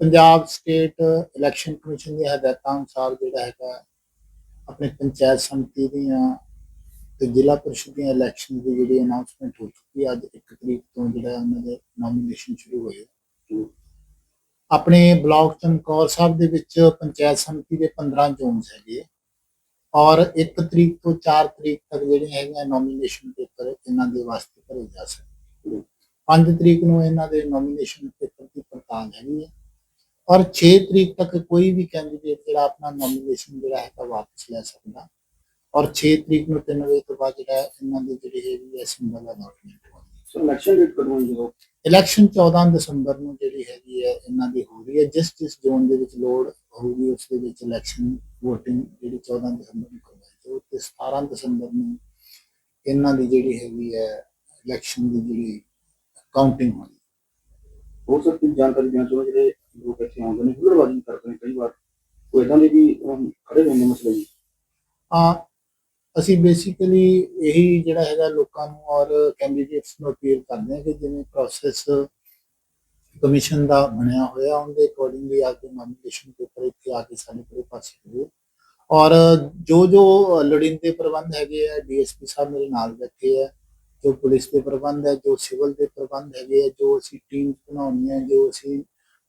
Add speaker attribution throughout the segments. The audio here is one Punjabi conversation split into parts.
Speaker 1: ਪੰਜਾਬ ਸਟੇਟ ਇਲੈਕਸ਼ਨ ਕਮਿਸ਼ਨ ਦੀਆਂ ਹਦਾਇਤਾਂ ਅਨੁਸਾਰ ਜਿਹੜਾ ਹੈਗਾ, ਆਪਣੇ ਪੰਚਾਇਤ ਸਮਿਤੀ ਦੀਆਂ ਤੇ ਜ਼ਿਲ੍ਹਾ ਪਰਿਸ਼ਦ ਦੀਆਂ ਇਲੈਕਸ਼ਨ ਦੀ ਜਿਹੜੀ ਅਨਾਉਂਸਮੈਂਟ ਹੋ ਚੁੱਕੀ ਅੱਜ 1 ਤਰੀਕ ਤੋਂ ਜਿਹੜਾ ਉਹਨਾਂ ਦੇ ਨੋਮੀਨੇਸ਼ਨ ਸ਼ੁਰੂ ਹੋਏ ਆਪਣੇ ਬਲਾਕ ਚਮਕੌਰ ਸਾਹਿਬ ਦੇ ਵਿੱਚ ਪੰਚਾਇਤ ਸਮਿਤੀ ਦੇ 15 ਜ਼ੋਨਸ ਹੈਗੇ ਔਰ 1 ਤਰੀਕ ਤੋਂ 4 ਤਰੀਕ ਤੱਕ ਜਿਹੜੀਆਂ ਹੈਗੀਆਂ ਨੋਮੀਨੇਸ਼ਨ ਪੇਪਰ ਇਹਨਾਂ ਦੇ ਵਾਸਤੇ ਭਰੇ ਜਾ ਸਕਦੇ 5 ਤਰੀਕ ਨੂੰ ਇਹਨਾਂ ਦੇ ਨੋਮੀਨੇਸ਼ਨ ਪੇਪਰ ਦੀ ਪੜਤਾਲ ਹੈਗੀ ਹੈ। ਔਰ 6 ਤਰੀਕ ਤੱਕ ਕੋਈ ਵੀ ਕੈਂਡੀਡੇਟ ਜਿਹੜਾ ਆਪਣਾ ਨੋਮੀਨੇਸ਼ਨ ਜਿਹੜਾ ਹੈਗਾ ਵਾਪਸ ਲੈ ਸਕਦਾ। ਔਰ 6 ਤਰੀਕ ਨੂੰ 3 ਵਜੇ ਤੋਂ ਬਾਅਦ ਜਿਹੜਾ ਹੈ ਇਹਨਾਂ ਦੀ ਜਿਹੜੀ ਹੈਗੀ ਹੈ ਸਿੰਬਲ ਅਲਾਟਮੈਂਟ ਹੋਣੀ।
Speaker 2: ਸੋ ਇਲੈਕਸ਼ਨ ਡੇਟ ਕਦੋਂ ਜਦੋਂ?
Speaker 1: ਇਲੈਕਸ਼ਨ 14 ਦਸੰਬਰ ਨੂੰ ਜਿਹੜੀ ਹੈਗੀ ਹੈ ਇਹਨਾਂ ਦੀ ਹੋ ਰਹੀ ਹੈ। ਜਿਸ ਜਿਸ ਜ਼ੋਨ ਦੇ ਵਿੱਚ ਲੋੜ ਹੋਊਗੀ ਉਸ ਦੇ ਵਿੱਚ ਇਲੈਕਸ਼ਨ VOTING ਜਿਹੜੀ 14 ਦਸੰਬਰ ਨੂੰ ਕਰਵਾਈ ਜਾਊ ਤੇ 17 ਦਸੰਬਰ ਨੂੰ ਇਹਨਾਂ ਦੀ ਜਿਹੜੀ ਹੈਗੀ ਹੈ ਇਲੈਕਸ਼ਨ ਦੀ ਜਿਹੜੀ ਕਾਊਂਟਿੰਗ ਹੋਣੀ।
Speaker 2: ਹੋਰ ਦੀ ਜਾਣਕਾਰੀ ਦੇਣਾ ਚਾਹੁੰਦਾ ਜਿਹੜੇ ਲੋਕ ਇੱਥੇ ਆਉਂਦੇ ਨੇ ਹੁਲੜਬਾਜ਼ੀ ਕਰਦੇ ਨੇ ਕਈ ਵਾਰ। ਕੋਈ ਇਦਾਂ ਦੇ ਵੀ ਖੜੇ ਹੋਏ ਨੇ ਮਸਲੇ ਜੀ
Speaker 1: ਆ ਅਸੀਂ ਬੇਸਿਕਲੀ ਇਹੀ ਜਿਹੜਾ ਹੈਗਾ ਲੋਕਾਂ ਨੂੰ ਔਰ ਕੈਂਡੀਡੇਟਸ ਨੂੰ ਅਪੀਲ ਕਰਦੇ ਹਾਂ ਕਿ ਜਿਵੇਂ ਪ੍ਰੋਸੈਸ ਕਮਿਸ਼ਨ ਦਾ ਬਣਿਆ ਹੋਇਆ ਉਹਦੇ ਅਕੋਰਡਿੰਗਲੀ ਆ ਕੇ ਨੋਮੀਨੇਸ਼ਨ ਪੇਪਰ ਇੱਥੇ ਆ ਕੇ ਸਾਡੇ ਕੋਲ ਪਾਸੇ ਹੋਵੇ ਔਰ ਜੋ ਜੋ ਲੋੜੀਂਦੇ ਪ੍ਰਬੰਧ ਹੈਗੇ ਆ ਡੀਐਸਪੀ ਸਾਹਿਬ ਮੇਰੇ ਨਾਲ ਬੈਠੇ ਆ। ਜੋ ਪੁਲਿਸ ਦੇ ਪ੍ਰਬੰਧ ਹੈ ਜੋ ਸਿਵਲ ਦੇ ਪ੍ਰਬੰਧ ਹੈਗੇ ਆ ਜੋ ਅਸੀਂ ਟੀਮ ਬਣਾਉਣੀਆਂ ਜੋ ਅਸੀਂ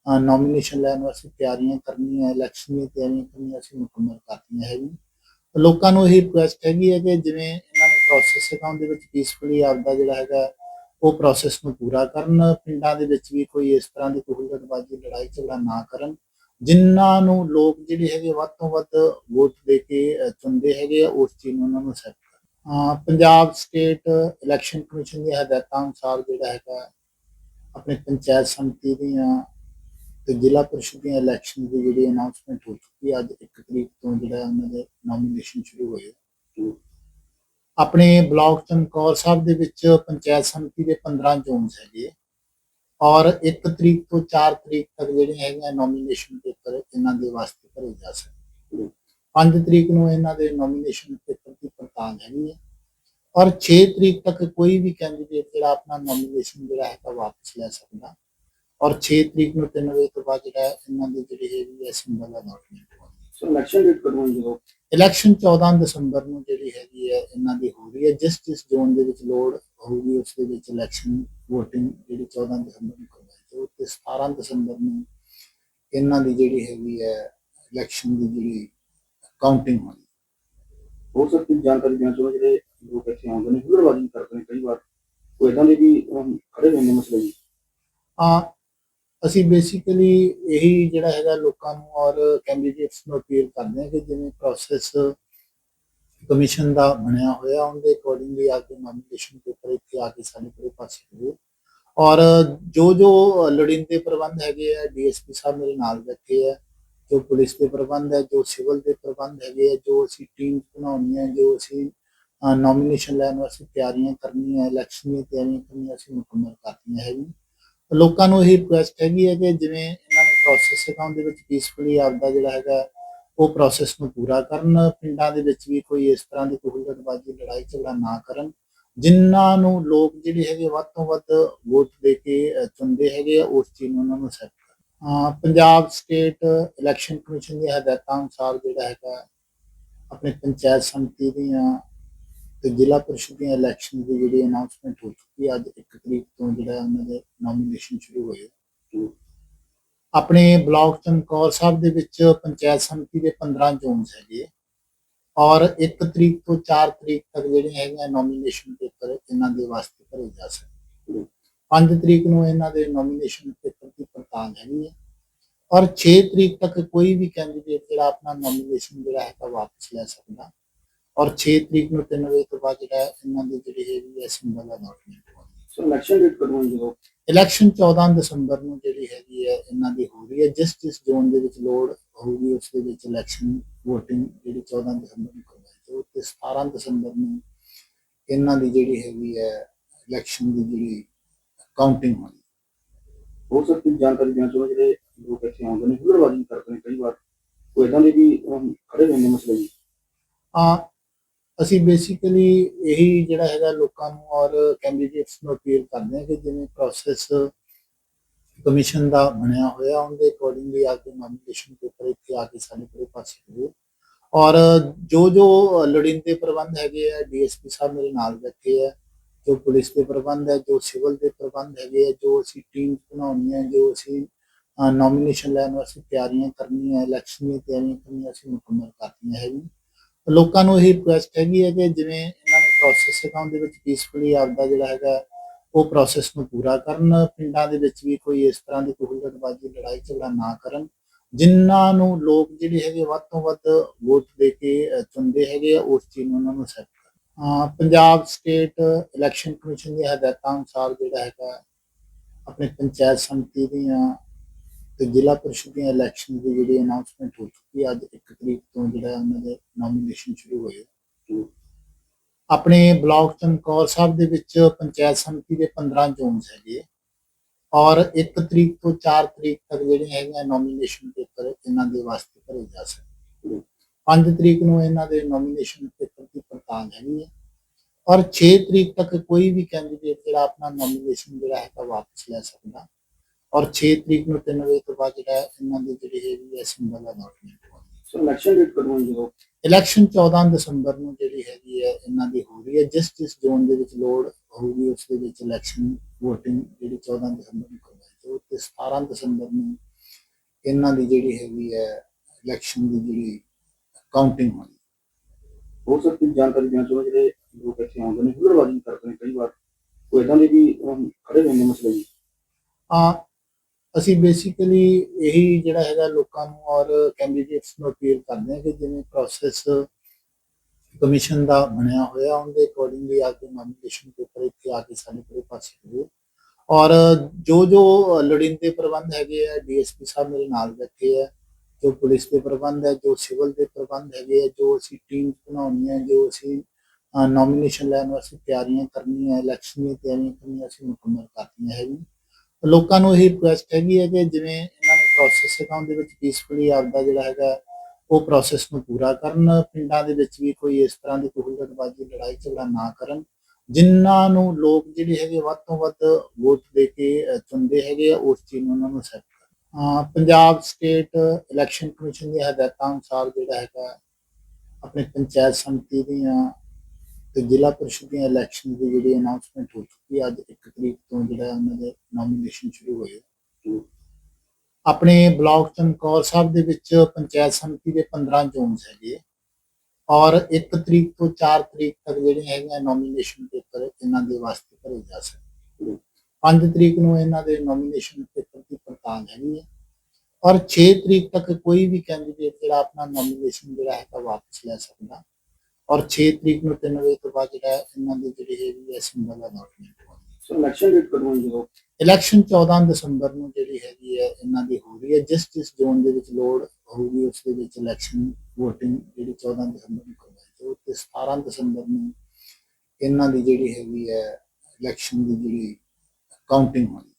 Speaker 1: ਨੋਮੀਨੇਸ਼ਨ ਲੈਣ ਵਾਸਤੇ ਤਿਆਰੀਆਂ ਕਰਨੀਆਂ ਇਲੈਕਸ਼ਨ ਦੀਆਂ ਤਿਆਰੀਆਂ ਕਰਨੀਆਂ ਅਸੀਂ ਮੁਕੰਮਲ ਕਰਤੀਆਂ ਹੈਗੀਆਂ। ਲੋਕਾਂ ਨੂੰ ਇਹ ਰਿਕੁਐਸਟ ਹੈਗੀ ਹੈ ਕਿ ਜਿਵੇਂ ਇਹਨਾਂ ਨੇ ਪ੍ਰੋਸੈਸ ਅਕਾਊਂਟ ਦੇ ਵਿੱਚ ਪੀਸਫੁਲੀ ਆਪਦਾ ਜਿਹੜਾ ਹੈਗਾ ਉਹ ਪ੍ਰੋਸੈਸ ਨੂੰ ਪੂਰਾ ਕਰਨ ਪਿੰਡਾਂ ਦੇ ਵਿੱਚ ਵੀ ਕੋਈ ਇਸ ਤਰ੍ਹਾਂ ਦੀ ਕੋਈ ਲੜਾਈ ਝਗੜਾ ਨਾ ਕਰਨ। ਜਿਨ੍ਹਾਂ ਨੂੰ ਲੋਕ ਜਿਹੜੇ ਹੈਗੇ ਵੱਧ ਤੋਂ ਵੱਧ ਵੋਟ ਦੇ ਕੇ ਚੁਣਦੇ ਹੈਗੇ ਆ, ਉਸ ਚੀਜ਼ ਨੂੰ ਉਹਨਾਂ ਨੂੰ set Punjab state election commission ਦੀਆਂ ਹਦਾਇਤਾਂ ਅਨੁਸਾਰ ਜਿਹੜਾ ਹੈਗਾ, ਆਪਣੇ ਪੰਚਾਇਤ ਸਮਿਤੀ ਦੀਆਂ ਤੇ ਜ਼ਿਲ੍ਹਾ ਪਰਿਸ਼ਦ ਦੀਆਂ ਇਲੈਕਸ਼ਨ ਦੀ ਜਿਹੜੀ ਅਨਾਉਂਸਮੈਂਟ ਹੋ ਚੁੱਕੀ ਹੈ, ਅੱਜ 1 ਤਰੀਕ ਤੋਂ ਜਿਹੜਾ ਉਹਨਾਂ ਦੇ ਨੋਮੀਨੇਸ਼ਨ ਸ਼ੁਰੂ ਹੋਏ ਆਪਣੇ ਬਲਾਕ ਚਮਕੌਰ ਸਾਹਿਬ ਦੇ ਵਿੱਚ ਪੰਚਾਇਤ ਸਮਿਤੀ ਦੇ 15 ਜ਼ੋਨਸ ਹੈਗੇ ਔਰ 1 ਤਰੀਕ ਤੋਂ 4 ਤਰੀਕ ਤੱਕ ਜਿਹੜੇ ਹੈਗੇ ਨੋਮੀਨੇਸ਼ਨ ਪੇਪਰ ਇਹਨਾਂ ਦੇ ਵਾਸਤੇ ਭਰੇ ਜਾ ਸਕਦੇ 5 ਤਰੀਕ ਨੂੰ ਇਹਨਾਂ ਦੇ ਨੋਮੀਨੇਸ਼ਨ ਪੇਪਰ ਪੜਤਾਲ ਹੈਗੀ ਹੈ। ਔਰ 6 ਤਰੀਕ ਤੱਕ ਕੋਈ ਵੀ ਕੈਂਡੀਡੇਟ ਜਿਹੜਾ ਆਪਣਾ ਨੋਮੀਨੇਸ਼ਨ ਜਿਹੜਾ ਹੈਗਾ ਵਾਪਸ ਲੈ ਸਕਦਾ। ਔਰ 6 ਤਰੀਕ ਨੂੰ 3 ਵਜੇ ਤੋਂ ਬਾਅਦ ਜਿਹੜਾ ਇਹਨਾਂ ਦੀ ਜਿਹੜੀ ਹੈਗੀ ਹੈ ਸਿੰਬਲ ਹੋਣੀ।
Speaker 2: ਸੋ ਇਲੈਕਸ਼ਨ ਡੇਟ ਕਦੋਂ ਜਦੋਂ?
Speaker 1: ਇਲੈਕਸ਼ਨ 14 ਦਸੰਬਰ ਨੂੰ ਜਿਹੜੀ ਹੈਗੀ ਹੈ ਇਹਨਾਂ ਦੀ ਹੋ ਰਹੀ ਹੈ। ਜਿਸ ਜਿਸ ਜ਼ੋਨ ਦੇ ਵਿੱਚ ਲੋੜ ਹੋਊਗੀ ਉਸ ਦੇ ਵਿੱਚ ਇਲੈਕਸ਼ਨ VOTING ਜਿਹੜੀ 14 ਦਸੰਬਰ ਨੂੰ ਕਰਵਾਈ ਜਾਊ। ਤੇ 17 ਦਸੰਬਰ ਨੂੰ ਇਹਨਾਂ ਦੀ ਜਿਹੜੀ ਹੈਗੀ ਹੈ ਇਲੈਕਸ਼ਨ ਦੀ ਜਿਹੜੀ ਕਾਊਂਟਿੰਗ ਹੋਣੀ
Speaker 2: ਹੋਰ ਸਭ ਦੀ ਜਾਣਕਾਰੀ ਦੇਣਾ ਚਾਹੁੰਦਾ ਜਿਹੜੇ ਲੋਕ ਇੱਥੇ ਆਉਂਦੇ ਨੇ ਹੁਲੜਬਾਜ਼ੀ ਕਰਦੇ ਨੇ ਕਈ ਵਾਰ ਕੋਈ ਇਦਾਂ ਦੇ ਵੀ ਅਮ, ਖੜੇ ਹੋਏ ਨੇ ਮਸਲੇ ਜੀ
Speaker 1: ਆ ਅਸੀਂ ਬੇਸਿਕਲੀ ਇਹੀ ਜਿਹੜਾ ਹੈਗਾ ਲੋਕਾਂ ਨੂੰ ਔਰ ਕੈਂਡੀਡੇਟਸ ਨੂੰ ਅਪੀਲ ਕਰਦੇ ਹਾਂ ਕਿ ਜਿਵੇਂ ਪ੍ਰੋਸੈਸ ਕਮਿਸ਼ਨ ਦਾ ਬਣਿਆ ਹੋਇਆ ਉਹਦੇ ਅਕੋਰਡਿੰਗਲੀ ਆ ਕੇ ਨੋਮੀਨੇਸ਼ਨ ਪੇਪਰ ਇੱਥੇ ਆ ਕੇ ਸਾਡੇ ਕੋਲ ਪਾਸੇ ਹੋਵੇ। ਔਰ ਜੋ ਜੋ ਲੋੜੀਂਦੇ ਪ੍ਰਬੰਧ ਹੈਗੇ ਆ ਡੀਐਸਪੀ ਸਾਹਿਬ ਮੇਰੇ ਨਾਲ ਬੈਠੇ ਆ। ਜੋ ਪੁਲਿਸ ਦੇ ਪ੍ਰਬੰਧ ਹੈ ਜੋ ਸਿਵਲ ਦੇ ਪ੍ਰਬੰਧ ਹੈਗੇ ਹੈ ਜੋ ਅਸੀਂ ਟੀਮ ਬਣਾਉਣੀ ਹੈ ਜੋ ਅਸੀਂ ਨੋਮੀਨੇਸ਼ਨ ਲੈਣ ਵਾਸਤੇ ਤਿਆਰੀਆਂ ਕਰਨੀਆਂ ਇਲੈਕਸ਼ਨ ਦੀਆਂ ਤਿਆਰੀਆਂ ਕਰਨੀਆਂ ਅਸੀਂ ਮੁਕੰਮਲ ਕਰਤੀਆਂ ਹੈਗੀਆਂ। ਲੋਕਾਂ ਨੂੰ ਇਹ ਰਿਕੁਐਸਟ ਹੈਗੀ ਹੈ ਕਿ ਜਿਵੇਂ ਇਹਨਾਂ ਨੇ ਪ੍ਰੋਸੈਸ ਅਕਾਊਂਟ ਦੇ ਵਿੱਚ ਪੀਸਫੁਲੀ ਆਪਦਾ ਜਿਹੜਾ ਹੈਗਾ ਉਹ ਪ੍ਰੋਸੈਸ ਨੂੰ ਪੂਰਾ ਕਰਨ ਪਿੰਡਾਂ ਦੇ ਵਿੱਚ ਵੀ ਕੋਈ ਇਸ ਤਰ੍ਹਾਂ ਦੀ ਕੋਈ ਹੁਲੜਬਾਜ਼ੀ ਲੜਾਈ ਝਗੜਾ ਨਾ ਕਰਨ। ਜਿਨ੍ਹਾਂ ਨੂੰ ਲੋਕ ਜਿਹੜੇ ਹੈਗੇ ਵੱਧ ਤੋਂ ਵੱਧ ਵੋਟ ਦੇ ਕੇ ਚੁਣਦੇ ਹੈਗੇ ਆ, ਉਸ ਚੀਜ਼ ਨੂੰ ਉਹਨਾਂ ਨੂੰ set Punjab state election commission ਦੀਆਂ ਹਦਾਇਤਾਂ ਅਨੁਸਾਰ ਜਿਹੜਾ ਹੈਗਾ, ਆਪਣੇ ਪੰਚਾਇਤ ਸਮਿਤੀ ਦੀਆਂ ਤੇ ਜ਼ਿਲ੍ਹਾ ਪਰਿਸ਼ਦ ਦੀਆਂ ਇਲੈਕਸ਼ਨ ਦੀ ਜਿਹੜੀ ਅਨਾਉਂਸਮੈਂਟ ਹੋ ਚੁੱਕੀ ਅੱਜ 1 ਤਰੀਕ ਤੋਂ ਜਿਹੜਾ ਉਹਨਾਂ ਦੇ ਨੋਮੀਨੇਸ਼ਨ ਸ਼ੁਰੂ ਹੋਏ ਆਪਣੇ ਬਲਾਕ ਚਮਕੌਰ ਸਾਹਿਬ ਦੇ ਵਿੱਚ ਪੰਚਾਇਤ ਸਮਿਤੀ ਦੇ 15 ਜ਼ੋਨਸ ਹੈਗੇ ਔਰ 1 ਤਰੀਕ ਤੋਂ 4 ਤਰੀਕ ਤੱਕ ਜਿਹੜੇ ਹੈਗੇ ਨੋਮੀਨੇਸ਼ਨ ਪੇਪਰ ਇਹਨਾਂ ਦੇ ਵਾਸਤੇ ਭਰੇ ਜਾ ਸਕਦੇ 5 ਤਰੀਕ ਨੂੰ ਇਹਨਾਂ ਦੇ ਨੋਮੀਨੇਸ਼ਨ ਪੜਤਾਲ ਹੈਗੀ ਹੈ। ਔਰ 6 ਤਰੀਕ ਤੱਕ ਕੋਈ ਵੀ ਕੈਂਡੀਡੇਟ ਜਿਹੜਾ ਆਪਣਾ ਨੋਮੀਨੇਸ਼ਨ ਜਿਹੜਾ ਹੈਗਾ ਵਾਪਸ ਲੈ ਸਕਦਾ। ਔਰ 6 ਤਰੀਕ ਨੂੰ 3 ਵਜੇ ਤੋਂ ਬਾਅਦ ਜਿਹੜਾ ਇਹਨਾਂ ਦੀ ਜਿਹੜੀ ਹੈਗੀ ਹੈ ਸਿੰਬਲ ਹੋਣੀ
Speaker 2: ਸੋ ਇਲੈਕਸ਼ਨ ਡੇਟ ਕਦੋਂ ਜਦੋਂ?
Speaker 1: ਇਲੈਕਸ਼ਨ 14 ਦਸੰਬਰ ਨੂੰ ਜਿਹੜੀ ਹੈਗੀ ਹੈ ਇਹਨਾਂ ਦੀ ਹੋ ਰਹੀ ਹੈ। ਜਿਸ ਜਿਸ ਜ਼ੋਨ ਦੇ ਵਿੱਚ ਲੋੜ ਹੋਊਗੀ ਉਸ ਦੇ ਵਿੱਚ ਇਲੈਕਸ਼ਨ VOTING ਜਿਹੜੀ 14 ਦਸੰਬਰ ਨੂੰ ਕਰਵਾਈ ਤੇ 17 ਦਸੰਬਰ ਨੂੰ ਇਹਨਾਂ ਦੀ ਜਿਹੜੀ ਹੈਗੀ ਹੈ ਇਲੈਕਸ਼ਨ ਦੀ ਜਿਹੜੀ ਕਾਊਂਟਿੰਗ ਹੋਣੀ।
Speaker 2: ਹੋਰ ਸਭ ਦੀ ਜਾਣਕਾਰੀ ਦੇਣਾ ਚਾਹੁੰਦਾ ਜਿਹੜੇ ਲੋਕ ਇੱਥੇ ਆਉਂਦੇ ਨੇ ਹੁਲੜਬਾਜ਼ੀ ਕਰਦੇ ਨੇ ਕਈ ਵਾਰ। ਕੋਈ ਇਦਾਂ ਦੇ ਵੀ ਅਮ, ਖੜੇ ਹੋਏ ਮਸਲੇ ਜੀ?
Speaker 1: ਆ ਅਸੀਂ ਬੇਸਿਕਲੀ ਇਹੀ ਜਿਹੜਾ ਹੈਗਾ ਲੋਕਾਂ ਨੂੰ ਔਰ ਕੈਂਡੀਡੇਟਸ ਨੂੰ ਅਪੀਲ ਕਰਦੇ ਹਾਂ ਕਿ ਜਿਵੇਂ ਪ੍ਰੋਸੈਸ ਕਮਿਸ਼ਨ ਦਾ ਬਣਿਆ ਹੋਇਆ ਉਹਦੇ ਅਕੋਰਡਿੰਗਲੀ ਆ ਕੇ ਨੋਮੀਨੇਸ਼ਨ ਪੇਪਰ ਇੱਥੇ ਆ ਕੇ ਸਾਡੇ ਕੋਲ ਪਾਸੇ ਹੋਏ ਔਰ ਜੋ ਜੋ ਲੋੜੀਂਦੇ ਪ੍ਰਬੰਧ ਹੈਗੇ ਆ ਡੀਐਸਪੀ ਸਾਹਿਬ ਮੇਰੇ ਨਾਲ ਬੈਠੇ ਆ ਜੋ ਪੁਲਿਸ ਦੇ ਪ੍ਰਬੰਧ ਹੈ, ਜੋ ਸਿਵਲ ਦੇ ਪ੍ਰਬੰਧ ਹੈਗੇ ਆ, ਜੋ ਅਸੀਂ ਟੀਮ ਬਣਾਉਣੀ ਹੈ ਜੋ ਅਸੀਂ ਨੋਮੀਨੇਸ਼ਨ ਲੈਣ ਵਾਸਤੇ ਤਿਆਰੀਆਂ ਕਰਨੀਆਂ ਇਲੈਕਸ਼ਨ ਦੀਆਂ ਤਿਆਰੀਆਂ ਕਰਨੀਆਂ, ਅਸੀਂ ਮੁਕੰਮਲ ਕਰਤੀਆਂ ਹੈਗੀਆਂ। ਲੋਕਾਂ ਨੂੰ ਇਹ ਰਿਕੁਐਸਟ ਹੈਗੀ ਹੈ ਕਿ ਜਿਵੇਂ ਇਹਨਾਂ ਨੇ ਪ੍ਰੋਸੈਸ ਅਕਾਊਂਟ ਦੇ ਵਿੱਚ ਪੀਸਫੁਲੀ ਆਪਦਾ ਜਿਹੜਾ ਹੈਗਾ, ਉਹ ਪ੍ਰੋਸੈਸ ਨੂੰ ਪੂਰਾ ਕਰਨ, ਪਿੰਡਾਂ ਦੇ ਵਿੱਚ ਵੀ ਕੋਈ ਇਸ ਤਰ੍ਹਾਂ ਦੀ ਕੋਈ ਹੁਲੜਬਾਜ਼ੀ ਲੜਾਈ ਝਗੜਾ ਨਾ ਕਰਨ, ਜਿਨ੍ਹਾਂ ਨੂੰ ਲੋਕ ਜਿਹੜੇ ਹੈਗੇ ਵੱਧ ਤੋਂ ਵੱਧ ਵੋਟ ਦੇ ਕੇ ਚੁਣਦੇ ਹੈਗੇ ਆ, ਉਸ ਚੀਜ਼ ਨੂੰ ਉਹਨਾਂ ਨੂੰ set Punjab state election commission ਦੀਆਂ ਹਦਾਇਤਾਂ ਅਨੁਸਾਰ ਜਿਹੜਾ ਹੈਗਾ, ਆਪਣੇ ਪੰਚਾਇਤ ਸਮਿਤੀ ਦੀਆਂ ਤੇ ਜ਼ਿਲ੍ਹਾ ਪਰਿਸ਼ਦ ਦੀਆਂ ਇਲੈਕਸ਼ਨ ਦੀ ਜਿਹੜੀ ਅਨਾਉਂਸਮੈਂਟ ਹੋ ਚੁੱਕੀ ਅੱਜ 1 ਤਰੀਕ ਤੋਂ ਜਿਹੜਾ ਉਹਨਾਂ ਦੇ ਨੋਮੀਨੇਸ਼ਨ ਸ਼ੁਰੂ ਹੋਏ ਆਪਣੇ ਬਲਾਕ ਚਮਕੌਰ ਸਾਹਿਬ ਦੇ ਵਿੱਚ ਪੰਚਾਇਤ ਸਮਿਤੀ ਦੇ 15 ਜ਼ੋਨਸ ਹੈਗੇ ਔਰ 1 ਤਰੀਕ ਤੋਂ 4 ਤਰੀਕ ਤੱਕ ਜਿਹੜੀਆਂ ਹੈਗੀਆਂ ਨੋਮੀਨੇਸ਼ਨ ਪੇਪਰ ਇਹਨਾਂ ਦੇ ਵਾਸਤੇ ਭਰੇ ਜਾ ਸਕਦੇ 5 ਤਰੀਕ ਨੂੰ ਇਹਨਾਂ ਦੇ ਨੋਮੀਨੇਸ਼ਨ ਪੇਪਰ ਪੜਤਾਲ ਹੈਗੀ ਹੈ। ਔਰ 6 ਤਰੀਕ ਤੱਕ ਕੋਈ ਵੀ ਕੈਂਡੀਡੇਟ ਜਿਹੜਾ ਆਪਣਾ ਨੋਮੀਨੇਸ਼ਨ ਜਿਹੜਾ ਹੈਗਾ ਵਾਪਸ ਲੈ ਸਕਦਾ। ਔਰ 6 ਤਰੀਕ ਨੂੰ 3 ਵਜੇ ਤੋਂ ਬਾਅਦ ਜਿਹੜਾ ਹੈ ਇਹਨਾਂ ਦੀ ਜਿਹੜੀ ਹੈਗੀ ਹੈ ਸਿੰਬਲ ਹੋਣੀ।
Speaker 2: ਸਰ ਇਲੈਕਸ਼ਨ ਡੇਟ ਕਦੋਂ ਹੈ ਜਦੋਂ?
Speaker 1: ਇਲੈਕਸ਼ਨ 14 ਦਸੰਬਰ ਨੂੰ ਜਿਹੜੀ ਹੈਗੀ ਹੈ ਇਹਨਾਂ ਦੀ ਹੋ ਰਹੀ ਹੈ। ਜਿਸ ਜਿਸ ਜ਼ੋਨ ਦੇ ਵਿੱਚ ਲੋੜ ਹੋਊਗੀ ਉਸ ਦੇ ਵਿੱਚ ਇਲੈਕਸ਼ਨ VOTING ਜਿਹੜੀ 14 ਦਸੰਬਰ ਨੂੰ ਕਰਵਾਈ ਜਾਊ। ਤੇ 17 ਦਸੰਬਰ ਨੂੰ ਇਹਨਾਂ ਦੀ ਜਿਹੜੀ ਹੈਗੀ ਹੈ ਇਲੈਕਸ਼ਨ ਦੀ ਜਿਹੜੀ ਕਾਊਂਟਿੰਗ ਹੋਣੀ
Speaker 2: ਹੋਰ ਸਰ ਕੀ ਜਾਣਕਾਰੀ ਦੇਣਾ ਚਾਹੁੰਦੇ ਜਿਹੜੇ ਲੋਕ ਇੱਥੇ ਆਉਂਦੇ ਨੇ ਹੁਲੜਬਾਜ਼ੀ ਕਰਦੇ ਨੇ ਕਈ ਵਾਰ ਕੋਈ ਇਦਾਂ ਦੇ ਵੀ ਅਮ, ਖੜੇ ਹੋਏ ਨੇ ਮਸਲੇ ਜੀ
Speaker 1: ਆ ਅਸੀਂ ਬੇਸਿਕਲੀ ਇਹੀ ਜਿਹੜਾ ਹੈਗਾ ਲੋਕਾਂ ਨੂੰ ਔਰ ਕੈਂਡੀਡੇਟਸ ਨੂੰ ਅਪੀਲ ਕਰਦੇ ਹਾਂ ਕਿ ਜਿਵੇਂ ਪ੍ਰੋਸੈਸ ਕਮਿਸ਼ਨ ਦਾ ਬਣਿਆ ਹੋਇਆ ਉਹਦੇ ਅਕੋਰਡਿੰਗਲੀ ਆ ਕੇ ਨੋਮੀਨੇਸ਼ਨ ਪੇਪਰ ਇੱਥੇ ਆ ਕੇ ਸਾਡੇ ਕੋਲ ਪਾਸੇ ਹੋਏ। ਔਰ ਜੋ ਜੋ ਲੋੜੀਂਦੇ ਪ੍ਰਬੰਧ ਹੈਗੇ ਆ ਡੀਐਸਪੀ ਸਾਹਿਬ ਮੇਰੇ ਨਾਲ ਬੈਠੇ ਆ ਜੋ ਪੁਲਿਸ ਦੇ ਪ੍ਰਬੰਧ ਹੈ, ਜੋ ਸਿਵਲ ਦੇ ਪ੍ਰਬੰਧ ਹੈਗੇ ਹੈ ਜੋ ਅਸੀਂ ਟੀਮ ਬਣਾਉਣੀਆਂ ਜੋ ਅਸੀਂ ਨੋਮੀਨੇਸ਼ਨ ਲੈਣ ਵਾਸਤੇ ਤਿਆਰੀਆਂ ਕਰਨੀਆਂ ਇਲੈਕਸ਼ਨ ਦੀਆਂ ਤਿਆਰੀਆਂ ਕਰਨੀਆਂ, ਅਸੀਂ ਮੁਕੰਮਲ ਕਰਤੀਆਂ ਹੈਗੀਆਂ। ਲੋਕਾਂ ਨੂੰ ਇਹ ਰਿਕੁਐਸਟ ਹੈਗੀ ਹੈ ਕਿ ਜਿਵੇਂ ਇਹਨਾਂ ਨੇ ਪ੍ਰੋਸੈਸ ਅਕਾਊਂਟ ਦੇ ਵਿੱਚ ਪੀਸਫੁਲੀ ਆਪਦਾ ਜਿਹੜਾ ਹੈਗਾ, ਉਹ ਪ੍ਰੋਸੈਸ ਨੂੰ ਪੂਰਾ ਕਰਨ, ਪਿੰਡਾਂ ਦੇ ਵਿੱਚ ਵੀ ਕੋਈ ਇਸ ਤਰ੍ਹਾਂ ਦੀ ਕੋਈ ਲੜਾਈ ਝਗੜਾ ਨਾ ਕਰਨ। ਜਿਨ੍ਹਾਂ ਨੂੰ ਲੋਕ ਜਿਹੜੇ ਹੈਗੇ ਵੱਧ ਤੋਂ ਵੱਧ ਵੋਟ ਦੇ ਕੇ ਚੁਣਦੇ ਹੈਗੇ ਆ, ਉਸ ਚੀਜ਼ ਨੂੰ ਉਹਨਾਂ ਨੂੰ set Punjab state election commission ਦੀਆਂ ਹਦਾਇਤਾਂ ਅਨੁਸਾਰ ਜਿਹੜਾ ਹੈਗਾ ਆਪਣੇ ਪੰਚਾਇਤ ਸਮਿਤੀ ਦੀਆਂ ਤੇ ਜ਼ਿਲ੍ਹਾ ਪਰਿਸ਼ਦ ਦੀਆਂ ਇਲੈਕਸ਼ਨ ਦੀ ਜਿਹੜੀ ਅਨਾਉਂਸਮੈਂਟ ਹੋ ਚੁੱਕੀ ਹੈ ਅੱਜ 1 ਤਰੀਕ ਤੋਂ ਜਿਹੜਾ ਉਹਨਾਂ ਦੇ ਨੋਮੀਨੇਸ਼ਨ ਸ਼ੁਰੂ ਹੋਏ ਆਪਣੇ ਬਲਾਕ ਚਮਕੌਰ ਸਾਹਿਬ ਦੇ ਵਿੱਚ ਪੰਚਾਇਤ ਸਮਿਤੀ ਦੇ 15 ਜ਼ੋਨਸ ਹੈਗੇ ਔਰ 1 ਤਰੀਕ ਤੋਂ 4 ਤਰੀਕ ਤੱਕ ਜਿਹੜੇ ਹੈਗੇ ਨੋਮੀਨੇਸ਼ਨ ਪੇਪਰ ਇਹਨਾਂ ਦੇ ਵਾਸਤੇ ਭਰੇ ਜਾ ਸਕਦੇ 5 ਤਰੀਕ ਨੂੰ ਇਹਨਾਂ ਦੇ ਨੋਮੀਨੇਸ਼ਨ ਪੇਪਰ ਦੀ ਪੜਤਾਲ ਹੈਗੀ ਹੈ। ਔਰ 6 ਤਰੀਕ ਤੱਕ ਕੋਈ ਵੀ ਕੈਂਡੀਡੇਟ ਜਿਹੜਾ ਆਪਣਾ ਨੋਮੀਨੇਸ਼ਨ ਜਿਹੜਾ ਹੈਗਾ ਵਾਪਸ ਲੈ ਸਕਦਾ। ਔਰ 6 ਤਰੀਕ ਨੂੰ 3 ਵਜੇ ਤੋਂ ਬਾਅਦ ਜਿਹੜਾ ਇਹਨਾਂ ਦੀ ਜਿਹੜੀ ਹੈਗੀ ਹੈ ਸਿੰਬਲ ਅਲਾਟਮੈਂਟ ਹੋਣੀ
Speaker 2: ਇਲੈਕਸ਼ਨ ਡੇਟ ਕਦੋਂ ਹੈ ਜਦੋਂ?
Speaker 1: ਇਲੈਕਸ਼ਨ 14 ਦਸੰਬਰ ਨੂੰ ਜਿਹੜੀ ਹੈਗੀ ਹੈ ਇਹਨਾਂ ਦੀ ਹੋ ਰਹੀ ਹੈ। ਜਿਸ ਜਿਸ ਜ਼ੋਨ ਦੇ ਵਿੱਚ ਲੋੜ ਹੋਊਗੀ ਉਸ ਦੇ ਵਿੱਚ ਇਲੈਕਸ਼ਨ VOTING ਜਿਹੜੀ 14 ਦਸੰਬਰ ਨੂੰ ਕਰਵਾਈ ਜਾਊ। ਤੇ 17 ਦਸੰਬਰ ਨੂੰ ਇਹਨਾਂ ਦੀ ਜਿਹੜੀ ਹੈਗੀ ਹੈ ਇਲੈਕਸ਼ਨ ਦੀ ਜਿਹੜੀ ਕਾਊਂਟਿੰਗ ਹੋਣੀ।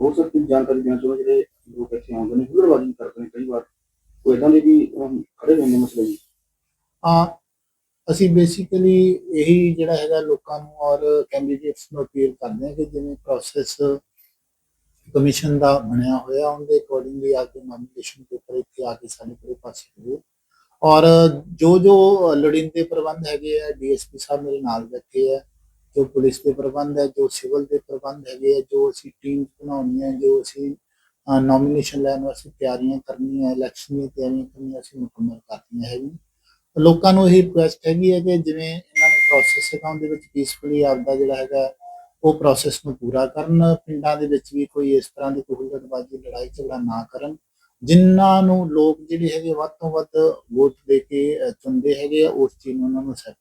Speaker 2: ਹੋਰ ਸਰ ਕੀ ਜਾਣਕਾਰੀ ਦੇਣਾ ਚਾਹੁੰਦੇ ਜਿਹੜੇ ਲੋਕ ਇੱਥੇ ਆਉਂਦੇ ਨੇ ਹੁਲੜਬਾਜ਼ੀ ਕਰਦੇ ਨੇ ਕਈ ਵਾਰ। ਕੋਈ ਇਦਾਂ ਦੇ ਵੀ ਖੜੇ ਨੇ ਮਸਲੇ ਜੀ?
Speaker 1: ਆ ਅਸੀਂ ਬੇਸਿਕਲੀ ਇਹੀ ਜਿਹੜਾ ਹੈਗਾ ਲੋਕਾਂ ਨੂੰ ਔਰ ਕੈਂਡੀਡੇਟਸ ਨੂੰ ਅਪੀਲ ਕਰਦੇ ਹਾਂ ਕਿ ਜਿਵੇਂ ਪ੍ਰੋਸੈਸ ਕਮਿਸ਼ਨ ਦਾ ਬਣਿਆ ਹੋਇਆ ਉਹਦੇ ਅਕੋਰਡਿੰਗਲੀ ਆ ਕੇ ਨੋਮੀਨੇਸ਼ਨ ਪੇਪਰ ਇੱਥੇ ਆ ਕੇ ਸਾਡੇ ਕੋਲ ਪਾਸੇ ਹੋਏ ਔਰ ਜੋ ਜੋ ਲੋੜੀਂਦੇ ਪ੍ਰਬੰਧ ਹੈਗੇ ਆ ਡੀਐਸਪੀ ਸਾਹਿਬ ਮੇਰੇ ਨਾਲ ਬੈਠੇ ਆ। ਜੋ ਪੁਲਿਸ ਦੇ ਪ੍ਰਬੰਧ ਹੈ, ਜੋ ਸਿਵਲ ਦੇ ਪ੍ਰਬੰਧ ਹੈਗੇ ਆ, ਜੋ ਅਸੀਂ ਟੀਮ ਬਣਾਉਣੀਆਂ, ਜੋ ਅਸੀਂ ਨੋਮੀਨੇਸ਼ਨ ਲੈਣ ਵਾਸਤੇ ਤਿਆਰੀਆਂ ਕਰਨੀਆਂ ਇਲੈਕਸ਼ਨ ਦੀਆਂ ਤਿਆਰੀਆਂ ਕਰਨੀਆਂ, ਅਸੀਂ ਮੁਕੰਮਲ ਕਰਤੀਆਂ ਹੈਗੀਆਂ। ਲੋਕਾਂ ਨੂੰ ਇਹ ਰਿਕੁਐਸਟ ਹੈਗੀ ਹੈ ਕਿ ਜਿਵੇਂ ਇਹਨਾਂ ਨੇ ਪ੍ਰੋਸੈਸ ਅਕਾਊਂਟ ਦੇ ਵਿੱਚ ਪੀਸਫੁਲੀ ਆਪਦਾ ਜਿਹੜਾ ਹੈਗਾ, ਉਹ ਪ੍ਰੋਸੈਸ ਨੂੰ ਪੂਰਾ ਕਰਨ, ਪਿੰਡਾਂ ਦੇ ਵਿੱਚ ਵੀ ਕੋਈ ਇਸ ਤਰ੍ਹਾਂ ਦੀ ਕੋਈ ਹੁਲੜਬਾਜ਼ੀ, ਲੜਾਈ ਝਗੜਾ ਨਾ ਕਰਨ। ਜਿਨ੍ਹਾਂ ਨੂੰ ਲੋਕ ਜਿਹੜੇ ਹੈਗੇ ਵੱਧ ਤੋਂ ਵੱਧ ਵੋਟ ਦੇ ਕੇ ਚੁਣਦੇ ਹੈਗੇ ਆ, ਉਸ ਚੀਜ਼ ਨੂੰ ਉਹਨਾਂ ਨੂੰ ਸੈੱਟ